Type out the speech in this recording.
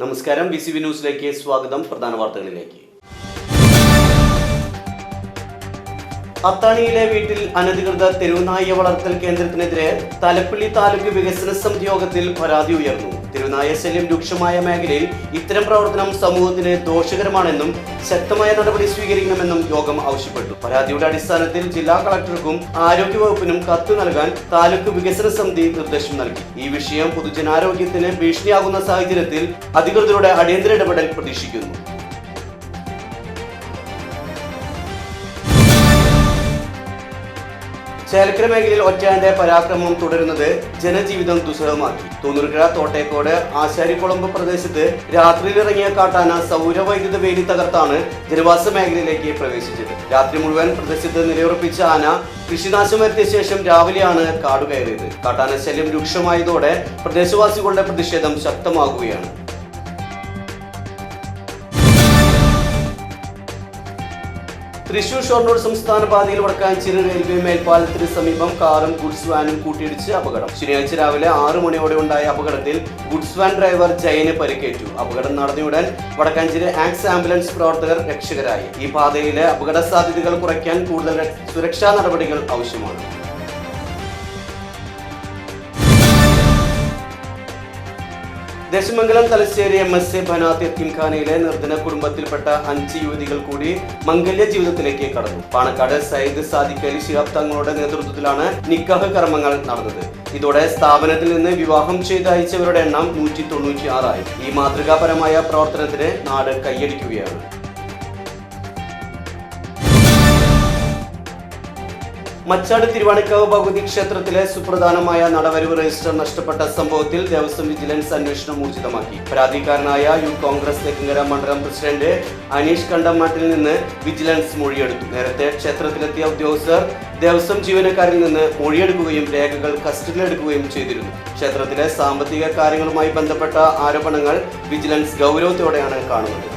നമസ്കാരം. B C B ന്യൂസിലേക്ക് സ്വാഗതം. പ്രധാന വാർത്തകളിലേക്ക്. അത്താണിയിലെ വീട്ടിൽ അനധികൃത തെരുവുനായ വളർത്തൽ കേന്ദ്രത്തിനെതിരെ തലപ്പള്ളി താലൂക്ക് വികസന സമിതി യോഗത്തിൽ പരാതി ഉയർന്നു. തെരുവുനായ ശല്യം രൂക്ഷമായ മേഖലയിൽ ഇത്തരം പ്രവർത്തനം സമൂഹത്തിന് ദോഷകരമാണെന്നും ശക്തമായ നടപടി സ്വീകരിക്കണമെന്നും യോഗം ആവശ്യപ്പെട്ടു. പരാതിയുടെ അടിസ്ഥാനത്തിൽ ജില്ലാ കളക്ടർക്കും ആരോഗ്യവകുപ്പിനും കത്ത് നൽകാൻ താലൂക്ക് വികസന സമിതി നിർദ്ദേശം നൽകി. ഈ വിഷയം പൊതുജനാരോഗ്യത്തിന് ഭീഷണിയാകുന്ന സാഹചര്യത്തിൽ അധികൃതരുടെ അടിയന്തര ഇടപെടൽ പ്രതീക്ഷിക്കുന്നു. ചേലക്കര മേഖലയിൽ ഒറ്റയാന്റെ പരാക്രമം തുടരുന്നത് ജനജീവിതം ദുസ്സഹമാക്കി. തൊണ്ണൂറുകര തോട്ടേക്കോട് ആശാരിക്കുളമ്പ് പ്രദേശത്ത് രാത്രിയിലിറങ്ങിയ കാട്ടാന സൗരവൈദ്യുത വേലി തകർത്താണ് ജനവാസ മേഖലയിലേക്ക് പ്രവേശിച്ചത്. രാത്രി മുഴുവൻ പ്രദേശത്ത് നിലയുറപ്പിച്ച ആന കൃഷിനാശം വരുത്തിയ ശേഷം രാവിലെയാണ് കാടുകയറിയത്. കാട്ടാന ശല്യം രൂക്ഷമായതോടെ പ്രദേശവാസികളുടെ പ്രതിഷേധം ശക്തമാകുകയാണ്. തൃശൂർ ഷൊർണൂർ സംസ്ഥാന പാതയിൽ വടക്കാഞ്ചേരി റെയിൽവേ മേൽപ്പാലത്തിന് സമീപം കാറും ഗുഡ്സ് വാനും കൂട്ടിയിടിച്ച് അപകടം. ശനിയാഴ്ച രാവിലെ ആറ് മണിയോടെ ഉണ്ടായ അപകടത്തിൽ ഗുഡ്സ് വാൻ ഡ്രൈവർ ജയന് പരിക്കേറ്റു. അപകടം നടന്നയുടൻ വടക്കാഞ്ചേരി ആക്സ് ആംബുലൻസ് പ്രവർത്തകർ രക്ഷകരായി. ഈ പാതയിലെ അപകട സാധ്യതകൾ കുറയ്ക്കാൻ കൂടുതൽ സുരക്ഷാ നടപടികൾ ആവശ്യമാണ്. Desamangalam Thalassery M S A Banath എത്തിംഖാനയിലെ നിർധന കുടുംബത്തിൽപ്പെട്ട അഞ്ച് യുവതികൾ കൂടി മംഗല്യ ജീവിതത്തിലേക്ക് കടന്നു. പാണക്കാട് സയ്യിദ് സാദിഖ് അലി ശിഹാബ് തങ്ങളുടെ നേതൃത്വത്തിലാണ് നിക്കാഹ് കർമ്മങ്ങൾ നടന്നത്. ഇതോടെ സ്ഥാപനത്തിൽ നിന്ന് വിവാഹം ചെയ്ത് അയച്ചവരുടെ എണ്ണം നൂറ്റി തൊണ്ണൂറ്റി ആറായി ഈ മാതൃകാപരമായ പ്രവർത്തനത്തിന് നാട് കൈയടിക്കുകയാണ്. മച്ചാട് തിരുവാണിക്കാവ് ഭഗവതി ക്ഷേത്രത്തിലെ സുപ്രധാനമായ നടവരവ് രജിസ്റ്റർ നഷ്ടപ്പെട്ട സംഭവത്തിൽ ദേവസ്വം വിജിലൻസ് അന്വേഷണം ഊർജിതമാക്കി. പരാതിക്കാരനായ യൂത്ത് കോൺഗ്രസ് തെക്കിങ്കര മണ്ഡലം പ്രസിഡന്റ് അനീഷ് കണ്ടമാട്ടിൽ നിന്ന് വിജിലൻസ് മൊഴിയെടുത്തു. നേരത്തെ ക്ഷേത്രത്തിലെത്തിയ ഉദ്യോഗസ്ഥർ ദേവസ്വം ജീവനക്കാരിൽ നിന്ന് മൊഴിയെടുക്കുകയും രേഖകൾ കസ്റ്റഡിയിലെടുക്കുകയും ചെയ്തിരുന്നു. ക്ഷേത്രത്തിലെ സാമ്പത്തിക കാര്യങ്ങളുമായി ബന്ധപ്പെട്ട ആരോപണങ്ങൾ വിജിലൻസ് ഗൗരവത്തോടെയാണ് കാണുന്നത്.